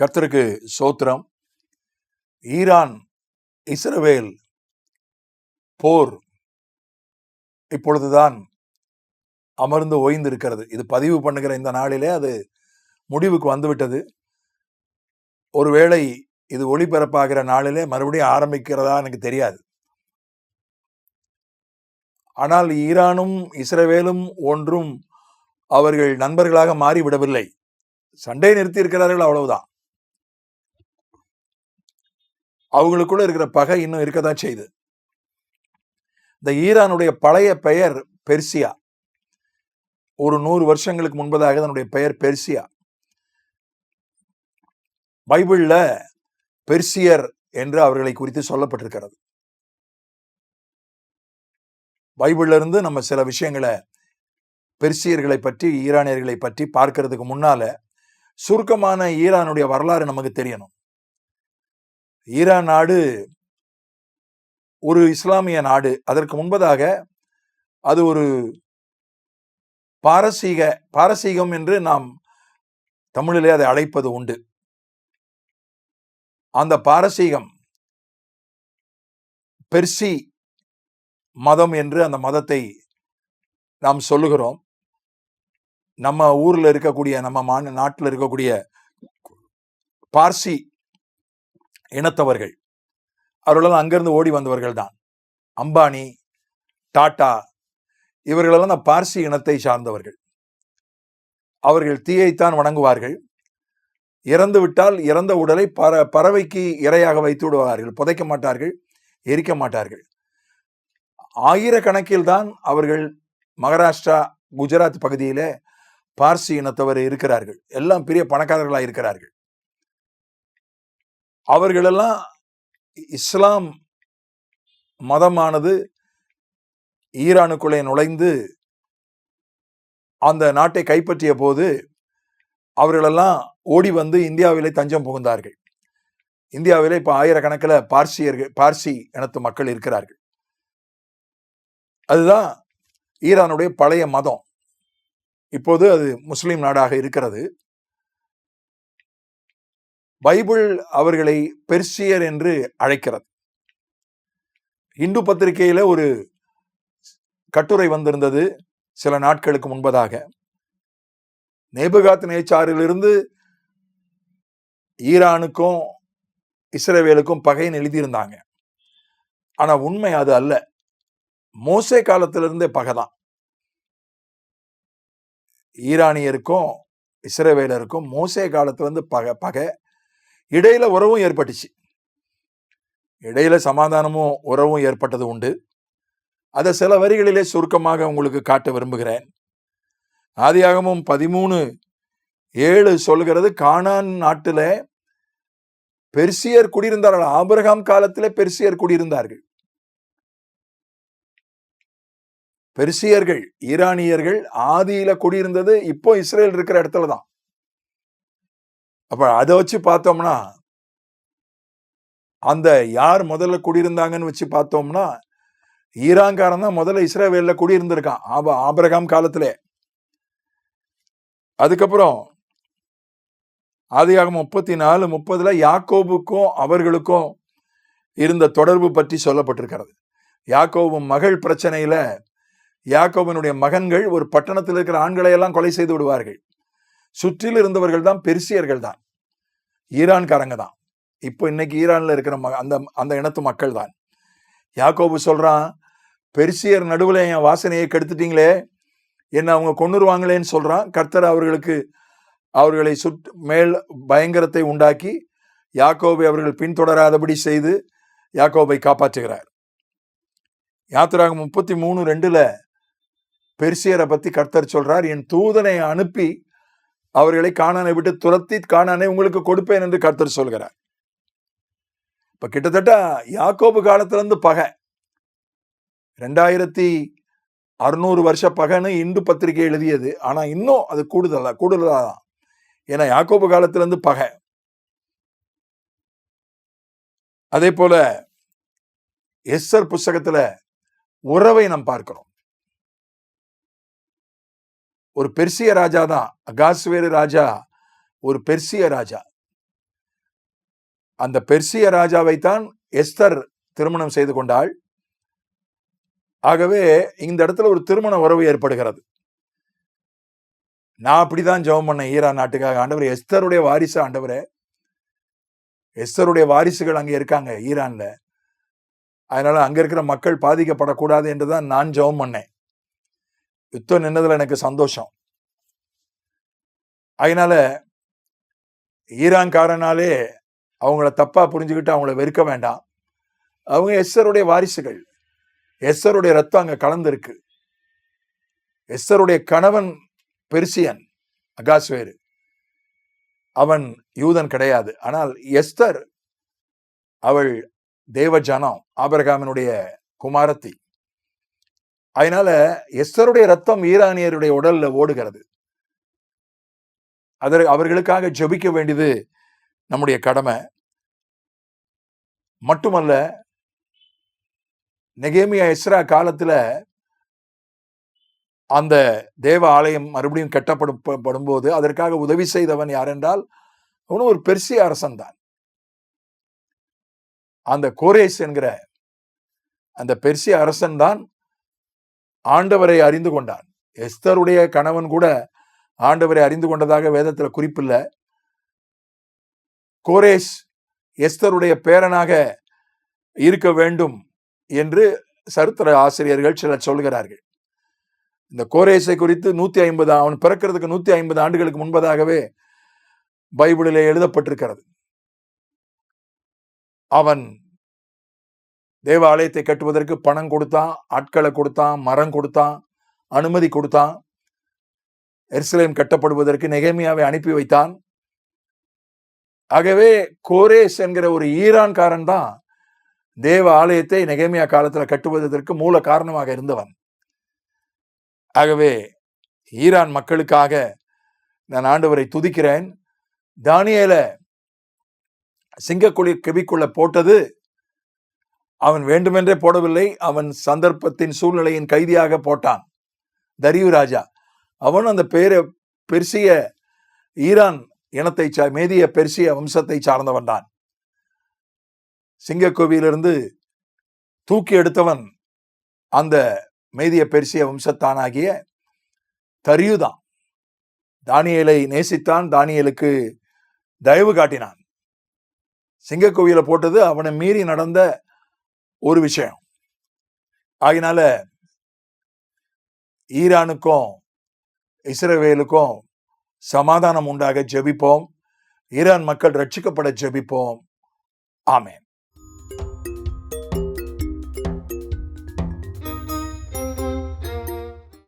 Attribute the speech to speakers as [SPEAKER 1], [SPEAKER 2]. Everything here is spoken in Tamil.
[SPEAKER 1] கர்த்தருக்கு சோத்திரம். ஈரான் இஸ்ரவேல் போர் இப்பொழுதுதான் அமர்ந்து ஓய்ந்திருக்கிறது. இது பதிவு பண்ணுகிற இந்த நாளிலே அது முடிவுக்கு வந்துவிட்டது. ஒருவேளை இது ஒளிபரப்பாகிற நாளிலே மறுபடியும் ஆரம்பிக்கிறதா எனக்கு தெரியாது. ஆனால் ஈரானும் இஸ்ரவேலும் ஒன்றும் அவர்கள் நண்பர்களாக மாறிவிடவில்லை. சண்டை நிறுத்தி இருக்கிறார்கள் அவ்வளவுதான். அவங்களுக்குள்ள இருக்கிற பகை இன்னும் இருக்க தான் செய்யுது இந்த ஈரானுடைய பழைய பெயர் பெர்சியா. ஒரு நூறு வருஷங்களுக்கு முன்பதாக அதனுடைய பெயர் பெர்சியா. பைபிள்ல பெர்சியர் என்று அவர்களை குறித்து சொல்லப்பட்டிருக்கிறது. பைபிள்ல இருந்து நம்ம சில விஷயங்களை பெர்சியர்களை பற்றி ஈரானியர்களை பற்றி பார்க்கறதுக்கு முன்னால சுருக்கமான ஈரானுடைய வரலாறு நமக்கு தெரியணும். ஈரான் நாடு ஒரு இஸ்லாமிய நாடு. அதற்கு முன்பதாக அது ஒரு பாரசீக பாரசீகம் என்று நாம் தமிழிலே அதை அழைப்பது உண்டு. அந்த பாரசீகம் பெர்சி மதம் என்று அந்த மதத்தை நாம் சொல்லுகிறோம். நம்ம ஊரில் இருக்கக்கூடிய நம்ம மாநில நாட்டில் இருக்கக்கூடிய பார்சி இனத்தவர்கள். அவர்களெல்லாம் அங்கிருந்து ஓடி வந்தவர்கள் தான் அம்பானி டாட்டா இவர்களெல்லாம் அந்த பார்சி இனத்தை சார்ந்தவர்கள். அவர்கள் தீயைத்தான் வணங்குவார்கள். இறந்து விட்டால் இறந்த உடலை பற பறவைக்கு இரையாக வைத்து விடுவார்கள். புதைக்க மாட்டார்கள் எரிக்க மாட்டார்கள். ஆயிரக்கணக்கில் தான் அவர்கள் மகாராஷ்டிரா குஜராத் பகுதியில் பார்சி இனத்தவர் இருக்கிறார்கள். எல்லாம் பெரிய பணக்காரர்களாக இருக்கிறார்கள் அவர்களெல்லாம் இஸ்லாம் மதமானது ஈரானுக்குள்ளே நுழைந்து அந்த நாட்டை கைப்பற்றிய போது அவர்களெல்லாம் ஓடி வந்து இந்தியாவிலே தஞ்சம் புகுந்தார்கள். இந்தியாவிலே இப்போ ஆயிரக்கணக்கில் பார்சியர்கள் பார்சி இனத்து மக்கள் இருக்கிறார்கள். அதுதான் ஈரானுடைய பழைய மதம். இப்போது அது முஸ்லீம் நாடாக இருக்கிறது. பைபிள் அவர்களை பெர்சியர் என்று அழைக்கிறது. இந்து பத்திரிகையில ஒரு கட்டுரை வந்திருந்தது சில நாட்களுக்கு முன்பதாக. நேபுகாத் நேச்சாரிலிருந்து ஈரானுக்கும் இஸ்ரேவேலுக்கும் பகைன்னு எழுதியிருந்தாங்க. ஆனா உண்மை அது அல்ல. மோசே காலத்திலிருந்தே பகைதான் ஈரானியருக்கும் இஸ்ரேவேலருக்கும் மோசே காலத்துல இருந்து பகை பகை. இடையில உறவும் ஏற்பட்டுச்சு. இடையில சமாதானமும் உறவும் ஏற்பட்டது உண்டு. அதை சில வரிகளிலே சுருக்கமாக உங்களுக்கு காட்ட விரும்புகிறேன். ஆதியாகமும் பதிமூணு ஏழு சொல்கிறது கானான் நாட்டில் பெர்சியர் குடியிருந்தார்கள். ஆபிரகாம் காலத்தில் பெர்சியர் குடியிருந்தார்கள். பெர்சியர்கள் ஈரானியர்கள் ஆதியில குடியிருந்தது இப்போ இஸ்ரேல் இருக்கிற இடத்துல தான். அப்போ அதை வச்சு பார்த்தோம்னா அந்த யார் முதல்ல குடியிருந்தாங்கன்னு வச்சு பார்த்தோம்னா ஈரான்காரன் தான் முதல்ல இஸ்ரேவேல்ல குடியிருந்திருக்கான் ஆப ஆபிரகாம் காலத்திலே. அதுக்கப்புறம் ஆதியாக முப்பத்தி நாலு முப்பதுல யாக்கோபுக்கும் அவர்களுக்கும் இருந்த தொடர்பு பற்றி சொல்லப்பட்டிருக்கிறது. யாக்கோபும் மகள் பிரச்சனையில யாக்கோபனுடைய மகன்கள் ஒரு பட்டணத்தில் இருக்கிற ஆண்களை எல்லாம் கொலை செய்து விடுவார்கள். சுற்றில் இருந்தவர்கள் தான் பெருசியர்கள் தான் ஈரான்காரங்க தான் இப்போ இன்னைக்கு ஈரானில் இருக்கிற ம- அந்த அந்த இனத்து மக்கள் தான் யாக்கோபு சொல்கிறான் பெருசியர் நடுவில் என் வாசனையை கெடுத்துட்டீங்களே என்னை அவங்க கொண்டுருவாங்களேன்னு சொல்கிறான் கர்த்தர் அவர்களுக்கு அவர்களை சுட் மேல் பயங்கரத்தை உண்டாக்கி யாக்கோபை அவர்கள் பின்தொடராதபடி செய்து யாக்கோபை காப்பாற்றுகிறார். யாத்திராக முப்பத்தி மூணு ரெண்டில் பெர்சியரை பற்றி கர்த்தர் சொல்கிறார் என் தூதனை அனுப்பி அவர்களை காணானை விட்டு துரத்தி காணானை உங்களுக்கு கொடுப்பேன் என்று கர்த்தர் சொல்கிறார். இப்ப கிட்டத்தட்ட யாக்கோபு காலத்துல இருந்து பகை. ரெண்டாயிரத்தி அறுநூறு வருஷ பகைன்னு இந்து பத்திரிகை எழுதியது. ஆனா இன்னும் அது கூடுதலா கூடுதலா தான். ஏன்னா யாக்கோபு காலத்துல இருந்து பகை. அதே போல எஸ்ஆர் புஸ்தகத்துல உறவை நாம் பார்க்கிறோம். ஒரு பெர்சிய ராஜா தான் அகாஸ்வேரு ராஜா ஒரு பெர்சிய ராஜா. அந்த பெர்சிய ராஜாவைத்தான் எஸ்தர் திருமணம் செய்து கொண்டாள். ஆகவே இந்த இடத்துல ஒரு திருமண உறவு ஏற்படுகிறது. நான் அப்படிதான் ஜெபம் பண்ணேன். ஈரான் நாட்டுக்காக. ஆண்டவர் எஸ்தருடைய வாரிசு ஆண்டவர். எஸ்தருடைய வாரிசுகள் அங்கே இருக்காங்க ஈரான்ல. அதனால அங்க இருக்கிற மக்கள் பாதிக்கப்படக்கூடாது என்றுதான் நான் ஜெபம் பண்ணேன். யுத்தம் நின்னதில் எனக்கு சந்தோஷம். அதனால ஈரான்காரனாலே அவங்கள தப்பா புரிஞ்சுக்கிட்டு அவங்கள வெறுக்க வேண்டாம். அவங்க எஸ்ஸருடைய வாரிசுகள். எஸ்ஸருடைய ரத்தம் அங்க கலந்துருக்கு. எஸ்ஸருடைய கணவன் பெர்சியன் அகாஸ்வேரு. அவன் யூதன் கிடையாது. ஆனால் எஸ்தர் அவள் தேவ ஜனம் ஆபரகாமனுடைய குமாரத்தி. அதனால எஸ்தருடைய ரத்தம் ஈரானியருடைய உடல்ல ஓடுகிறது. அதற்கு அவர்களுக்காக ஜபிக்க வேண்டியது நம்முடைய கடமை. மட்டுமல்ல நெகேமியா எஸ்ரா காலத்துல அந்த தேவ ஆலயம் மறுபடியும் கட்டப்படும் போது படும்போது அதற்காக உதவி செய்தவன் யார் என்றால் அவனும் ஒரு பெர்சிய அரசன் தான் அந்த கோரேஸ் என்கிற அந்த பெர்சிய அரசன் தான் ஆண்டவரை அறிந்து கொண்டான். எஸ்தருடைய கணவன் கூட ஆண்டவரை அறிந்து கொண்டதாக வேதத்தில் குறிப்பில்லை. கோரேஷ் எஸ்தருடைய பேரனாக இருக்க வேண்டும் என்று சரித்திர ஆசிரியர்கள் சிலர் சொல்கிறார்கள் இந்த கோரேசை குறித்து நூத்தி ஐம்பது அவன் பிறக்கிறதுக்கு நூத்தி ஐம்பது ஆண்டுகளுக்கு முன்பதாகவே பைபிளிலே எழுதப்பட்டிருக்கிறது. அவன் தேவாலயத்தை கட்டுவதற்கு பணம் கொடுத்தான் ஆட்களை கொடுத்தான் மரம் கொடுத்தான் அனுமதி கொடுத்தான். எருசலேம் கட்டப்படுவதற்கு நெகமியாவை அனுப்பி வைத்தான். ஆகவே கோரேஸ் என்கிற ஒரு ஈரான்காரன் தான் தேவ ஆலயத்தை நெகமியா காலத்தில் கட்டுவதற்கு மூல காரணமாக இருந்தவன். ஆகவே ஈரான் மக்களுக்காக நான் ஆண்டவரை துதிக்கிறேன். தானியலை சிங்கக்குழி கெபிக்குள்ள போட்டது அவன் வேண்டுமென்றே போடவில்லை. அவன் சந்தர்ப்பத்தின் சூழ்நிலையின் கைதியாக போட்டான். தரியு ராஜா அவன் அந்த பேரை பெர்சிய ஈரான் இனத்தை மேதிய பெர்சிய வம்சத்தை சார்ந்தவன் தான் சிங்கக்கோவிலிருந்து தூக்கி எடுத்தவன் அந்த மேதிய பெர்சிய வம்சத்தானாகிய தரியுதான். தானியலை நேசித்தான். தானியலுக்கு தயவு காட்டினான். சிங்கக்கோவில போட்டது அவனை மீறி நடந்த ஒரு விஷயம். ஆகினால ஈரானுக்கும் இஸ்ரவேலுக்கும் சமாதானம் உண்டாக ஜெபிப்போம். ஈரான் மக்கள் ரட்சிக்கப்பட ஜெபிப்போம். ஆமேன்.